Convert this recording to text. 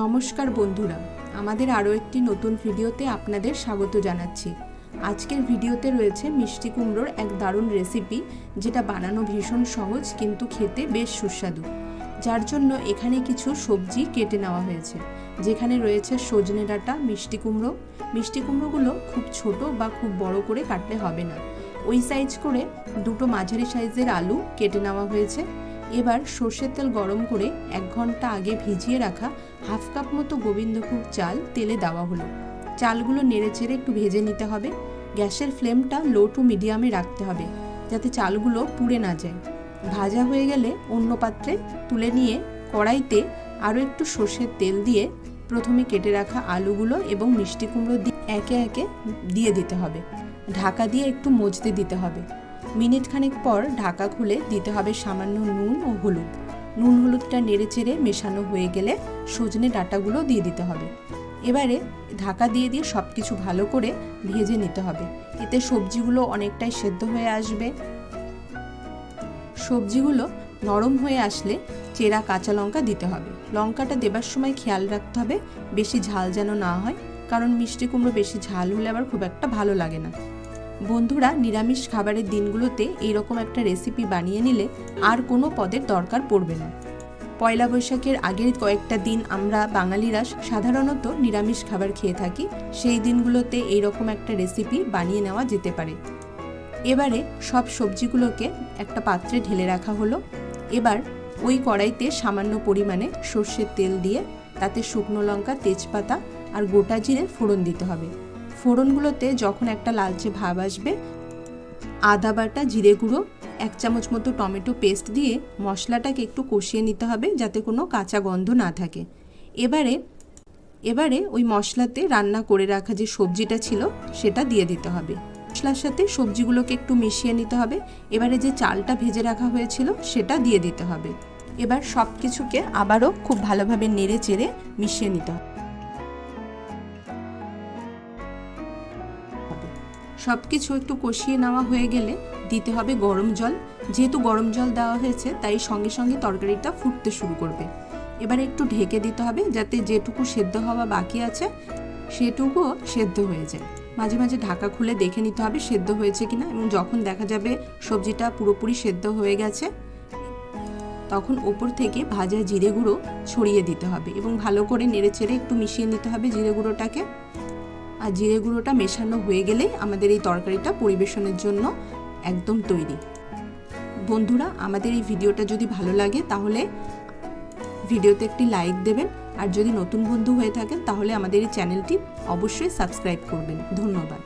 নমস্কার বন্ধুরা, আমাদের আরও একটি নতুন ভিডিওতে আপনাদের স্বাগত জানাচ্ছি। আজকের ভিডিওতে রয়েছে মিষ্টি কুমড়োর এক দারুণ রেসিপি যেটা বানানো ভীষণ সহজ কিন্তু খেতে বেশ সুস্বাদু। যার জন্য এখানে কিছু সবজি কেটে নেওয়া হয়েছে, যেখানে রয়েছে সজনে ডাঁটা, মিষ্টি কুমড়ো। মিষ্টি কুমড়োগুলো খুব ছোট বা খুব বড় করে কাটলে হবে না। ওই সাইজ করে দুটো মাঝারি সাইজের আলু কেটে নেওয়া হয়েছে। এবার সর্ষের তেল গরম করে এক ঘণ্টা আগে ভিজিয়ে রাখা হাফ কাপ মতো গোবিন্দভোগ চাল তেলে দেওয়া হলো। চালগুলো নেড়ে চেড়ে একটু ভেজে নিতে হবে। গ্যাসের ফ্লেমটা লো টু মিডিয়ামে রাখতে হবে যাতে চালগুলো পুড়ে না যায়। ভাজা হয়ে গেলে অন্য পাত্রে তুলে নিয়ে কড়াইতে আরও একটু সর্ষের তেল দিয়ে প্রথমে কেটে রাখা আলুগুলো এবং মিষ্টি কুমড়ো দিয়ে একে একে দিয়ে দিতে হবে। ঢাকা দিয়ে একটু মজতে দিতে হবে। মিনিট খানেক পর ঢাকা খুলে দিতে হবে সামান্য নুন ও হলুদ। নুন হলুদটা নেড়ে চেড়ে মেশানো হয়ে গেলে সজনে ডাঁটাগুলো দিয়ে দিতে হবে। এবারে ঢাকা দিয়ে দিয়ে সব কিছু ভালো করে ভেজে নিতে হবে। এতে সবজিগুলো অনেকটাই সেদ্ধ হয়ে আসবে। সবজিগুলো নরম হয়ে আসলে চেরা কাঁচা লঙ্কা দিতে হবে। লঙ্কাটা দেবার সময় খেয়াল রাখতে হবে, বেশি ঝাল যেন না হয়, কারণ মিষ্টি কুমড়ো বেশি ঝাল হলে আবার খুব একটা ভালো লাগে না। বন্ধুরা নিরামিষ খাবারের দিনগুলোতে এইরকম একটা রেসিপি বানিয়ে নিলে আর কোনো পদের দরকার পড়বে না। পয়লা বৈশাখের আগের কয়েকটা দিন আমরা বাঙালিরা সাধারণত নিরামিষ খাবার খেয়ে থাকি, সেই দিনগুলোতে এইরকম একটা রেসিপি বানিয়ে নেওয়া যেতে পারে। এবারে সব সবজিগুলোকে একটা পাত্রে ঢেলে রাখা হলো। এবার ওই কড়াইতে সামান্য পরিমাণে সর্ষের তেল দিয়ে তাতে শুকনো লঙ্কা, তেজপাতা আর গোটা জিরে ফোড়ন দিতে হবে। ফোড়নগুলোতে যখন একটা লালচে ভাব আসবে, আদা বাটা, জিরে গুঁড়ো, এক চামচ মতো টমেটো পেস্ট দিয়ে মশলাটাকে একটু কষিয়ে নিতে হবে যাতে কোনো কাঁচা গন্ধ না থাকে। এবারে এবারে ওই মশলাতে রান্না করে রাখা যে সবজিটা ছিল, সেটা দিয়ে দিতে হবে। মশলার সাথে সবজিগুলোকে একটু মিশিয়ে নিতে হবে। এবারে যে চালটা ভেজে রাখা হয়েছিল, সেটা দিয়ে দিতে হবে। এবার সব কিছুকে আবারও খুব ভালোভাবে নেড়ে চেড়ে মিশিয়ে নিতে হবে। সব কিছু একটু কষিয়ে নেওয়া হয়ে গেলে দিতে হবে গরম জল। যেহেতু গরম জল দেওয়া হয়েছে, তাই সঙ্গে সঙ্গে তরকারিটা ফুটতে শুরু করবে। এবারে একটু ঢেকে দিতে হবে যাতে যেটুকু সেদ্ধ হওয়া বাকি আছে সেটুকুও সেদ্ধ হয়ে যায়। মাঝে মাঝে ঢাকা খুলে দেখে নিতে হবে সেদ্ধ হয়েছে কিনা এবং যখন দেখা যাবে সবজিটা পুরোপুরি সেদ্ধ হয়ে গেছে, তখন ওপর থেকে ভাজা জিরে গুঁড়ো ছড়িয়ে দিতে হবে এবং ভালো করে নেড়ে চেড়ে একটু মিশিয়ে নিতে হবে জিরে গুঁড়োটাকে। আর জিরে গুঁড়োটা মেশানো হয়ে গেলেই আমাদের এই তরকারিটা পরিবেশনের জন্য একদম তৈরি। বন্ধুরা, আমাদের এই ভিডিওটা যদি ভালো লাগে তাহলে ভিডিওতে একটি লাইক দেবেন আর যদি নতুন বন্ধু হয়ে থাকেন তাহলে আমাদের এই চ্যানেলটি অবশ্যই সাবস্ক্রাইব করবেন। ধন্যবাদ।